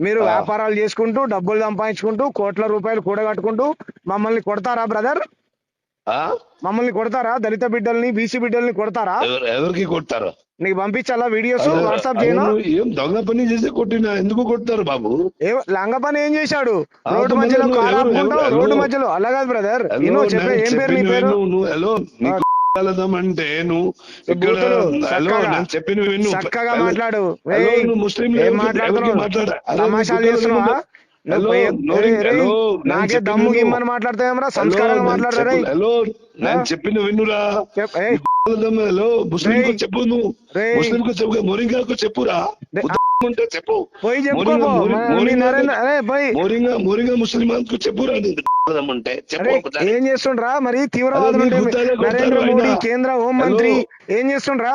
మీరు. వ్యాపారాలు చేసుకుంటూ డబ్బులు సంపాదించుకుంటూ కోట్ల రూపాయలు కూడగట్టుకుంటూ మమ్మల్ని కొడతారా బ్రదర్? మమ్మల్ని కొడతారా? దళిత బిడ్డల్ని బీసీ బిడ్డల్ని కొడతారా? ఎవరు- ఎవరికి కొడతారు? నీకు పంపించాలా వీడియోస్? వాట్సాప్ చేయను? ఏం దొంగ పని చేసి కొట్టినా? ఎందుకు కొడతారు బాబు? లంగ పని ఏం చేశాడు? రోడ్డు మధ్యలో రోడ్డు మధ్యలో. అలా కాదు బ్రదర్. చెప్పే ఏం పేరు నీ పేరు? అంటే నువ్వు ఇక్కడ హలో నేను చెప్పిన విను. చక్కగా మాట్లాడు. ముస్లిం మాట్లాడుతున్నావు? నీకు దమ్ము విను. గిమ్మని మాట్లాడతావేమరా సంస్కారంగా మాట్లాడరా హలో నేను కలదం, హలో ముస్లిం కు. చెప్పు నువ్వు. ముస్లిం కు చెప్పు చెప్పురా. ఉంటే మోరింగా- ముస్లిమాన్కు చెప్పురా నీకు కలదం ఉంటే. చెప్పు అరే ఒకసారి. ఏం చేస్తుండ్రా మరి? కొడతారు నరేంద్ర మోడీ. కేంద్ర హోం. మంత్రి ఏం చేస్తుండ్రా?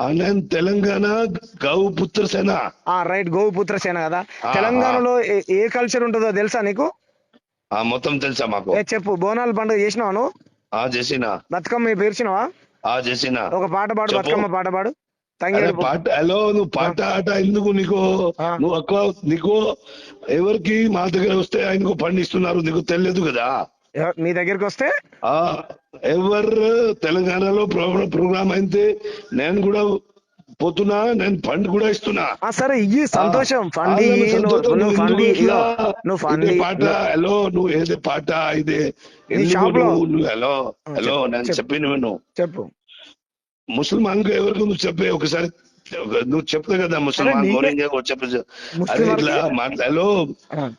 నేను తెలంగాణ గౌ పుత్ర సేన. ఆ రైట్ గోపుత్ర సేన కదా. తెలంగాణలో ఏ- ఏ కల్చర్ ఉంటుందో తెలుసా నీకు? ఆ మొత్తం తెలుసా మాకు? ఏ చెప్పు బోనాల పండుగ చేసినావా నువ్వు? ఆ చేసిన. బతుకమ్మ పేర్చినావా ఆ చేసిన. ఒక పాట పాడు చెప్పు. బతుకమ్మ పాట పాడు. అరే తంగేడు పాట హలో నువ్వు పాట ఆట ఎందుకు నీకు? ఆ. నువ్వు ఎక్కువ నీకు ఎవరికి మా దగ్గర వస్తే ఆయనకు పండిస్తున్నారు నీకు తెలియదు కదా? మీ దగ్గరికి వస్తే ఎవరు తెలంగాణలో ప్రోగ్రామ్ ప్రోగ్రామ్ అయితే నేను కూడా పోతున్నా నేను ఫండ్ కూడా ఇస్తున్నా సరే ఇయ్యి సంతోషం ఫండ్. నువ్వు నువ్వు నువ్వు ఫండ్? నువ్వు ఇదే. పాట హలో నువ్వు ఏదే పాట ఇదే నువ్వు నువ్వు హలో హలో నేను చెప్పు. చెప్పిన విను చెప్పు ముసల్మాన్కు ఎవరికి నువ్వు చెప్పే ఒకసారి నువ్వు చెప్తావు కదా నీకే- మోరింగా చెప్పు ముస్లిం అదే ఇట్లా హలో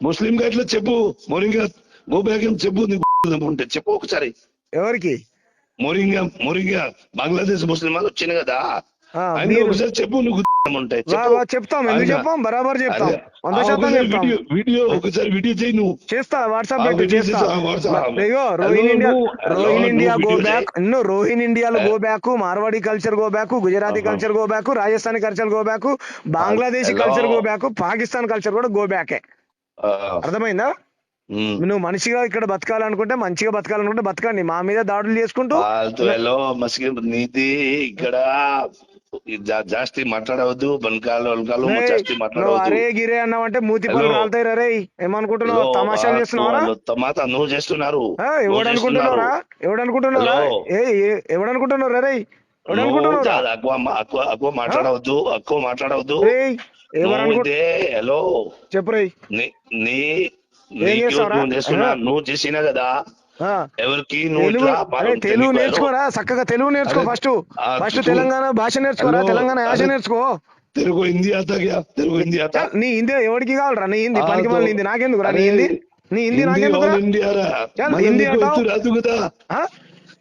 ముస్లిం గా ఇట్లా చెప్పు మోరింగా గో బ్యాక్ చెప్పు ఉంటే చెప్పు ఒకసారి. ఎవరికి? మోరింగా మోరింగా బంగ్లాదేశ్ ముస్లిం వాళ్ళు వచ్చింది కదా ఆయన ఒకసారి చెప్పు నువ్వు ఉంటే. వా, చెప్పు. వా, చెప్తాం ఎందుకు చెప్పాం బరాబర్ చెప్తాం. వంద శాతం చెప్తాం. వీడియో ఒకసారి వీడియో చేయి నువ్వు. చేస్తా వాట్సాప్ రోహిన్ India Rohin India go back రోహిన్ ఇండియాలో? Go back Marwadi culture go back Gujarati. Culture go back Rajasthani culture go back Bangladeshi. Culture go back Pakistan culture కూడా గో బ్యాకే. అర్థమైందా. నువ్వు మనిషిగా ఇక్కడ బతకాలనుకుంటే మంచిగా బతకాలనుకుంటే బతకండి. మా మీద దాడులు చేసుకుంటూ మసికి నీది ఇక్కడ. జాస్తి మాట్లాడవద్దు బనకాలు వనకాలు జాస్తి మాట్లాడవద్దు. అరే గిరే అన్నావంటే మూతి పనులు. రాలుతాయి రే ఏమనుకుంటున్నావు? చేస్తున్నావరా వాళ్ళు తమాత నువ్వు చేస్తున్నారు. ఆ, నువ్వు ఎవడు అనుకుంటున్నావురా ఎవడు అనుకుంటున్నావురా హలో. ఏ ఏ- ఎవడు అనుకుంటున్నావురా రే? ఎక్కువ మాట్లాడవద్దు ఎక్కువ మాట్లాడవద్దు. హలో. చెప్పు నీ? నువ్వు చేసినా కదా. ఎవరికి తెలుగు. నేర్చుకోరా చక్కగా తెలుగు నేర్చుకో ఫస్ట్. ఫస్ట్ తెలంగాణ భాష నేర్చుకోరా తెలంగాణ యాస నేర్చుకో. తెలుగు హిందీ క్యా తెలుగు హిందీ చల్, నీ హిందీ ఎవరికి కావాలరా? నీ హిందీ పనికి మళ్ళీ హిందీ నాకెందుకురా? నీ హిందీ నీ హిందీ నాకెందుకురా? హిందీ అంటావు?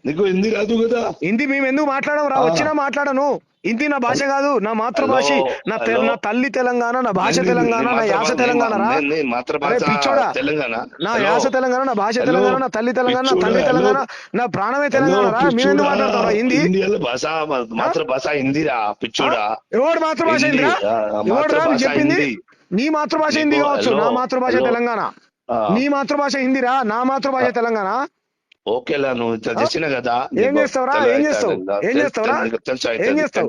నీకు హిందీ రాదు కదా? హిందీ మేము ఎందుకు మాట్లాడడం రా. వచ్చినా మాట్లాడను. హిందీ నా భాష కాదు నా మాతృభాష. నా తె-. నా తల్లి తెలంగాణ నా భాష తెలంగాణ నీ నా యాస మాతృభాష- తెలంగాణ రా. నీ- నీ అరే మాతృభాష పిచ్చోడా. తెలంగాణ. నా హలో. యాస తెలంగాణ నా భాష హలో. తెలంగాణ నా తల్లి తెలంగాణ నా పిచ్చోడా, తెలంగాణ హలో. నా ప్రాణమే తెలంగాణ రా. మేము ఎందుకు మాట్లాడతాం హిందీ? ఇండియాలో భాష మాతృభాష హిందీరా పిచ్చోడా. ఎవడు మాతృభాష హిందీ, హిందీరా? ఆ, ఎవడు రా మాతృభాష చెప్పింది? హిందీ. నీ మాతృభాష నీకు- హిందీ కావచ్చు హలో, నా మాతృభాష హలో. తెలంగాణ. ఆ. నీ మాతృభాష హిందీరా? నా మాతృభాష తెలంగాణ? ఓకేలా నువ్వు? చేసిన కదా ఏం చేస్తావురా? ఏం చేస్తావు? ఏం చేస్తావురా? ఏం చేస్తావు?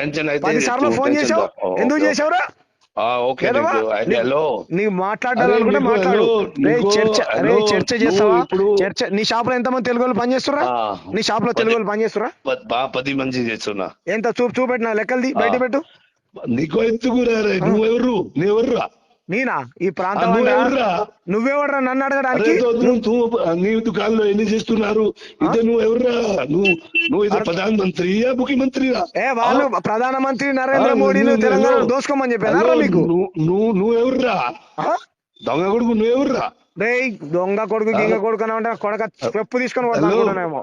టెన్షన్ అయితే సార్లు ఫోన్ చేసావు? ఎందుకు. చేసావురా? ఆ, ఓకే హలో. నీకు మాట్లాడాలనుకుంటే మాట్లాడు. చర్చ చర్చ చేస్తావా? ఇప్పుడు చర్చ నీ షాప్లో ఎంతమంది తెలుగు వాళ్ళు పనిచేస్తురా నీ షాప్లో తెలుగు వాళ్ళు పనిచేస్తురా బా పది మంది చేస్తున్నా. ఎంత? చూపు చూపెట్టిన? లెక్కలది బయట పెట్టు. నీకు ఎందుకు రే? నువ్వెవరు నువ్వెవర్రా? నేనా? ఈ ప్రాంతం నువ్వెవర్రా నువ్వెవడరా నన్ను అడగడానికి? నువ్వు నువ్వు దుకాణంలో ఎన్ని చేస్తున్నారు? ఇదే నువ్వు ఎవర్రా నువ్వు నువ్వు ఇది ప్రధాన మంత్రియా ముఖ్యమంత్రిరా? ఏ వాళ్ళు ప్రధానమంత్రి నరేంద్ర మోడీని నువ్వు- తెలంగాణ. దోసుకోమని చెప్పారా మీకు? నువ్వు నువ్వు? దొంగ కొడుకు నువ్వెవర్రా రేయ్ దొంగ కొడుకు గింగ కొడుకు అని అంటే కొడక చెప్పు తీసుకొని. అనుకుంటున్నానేమో.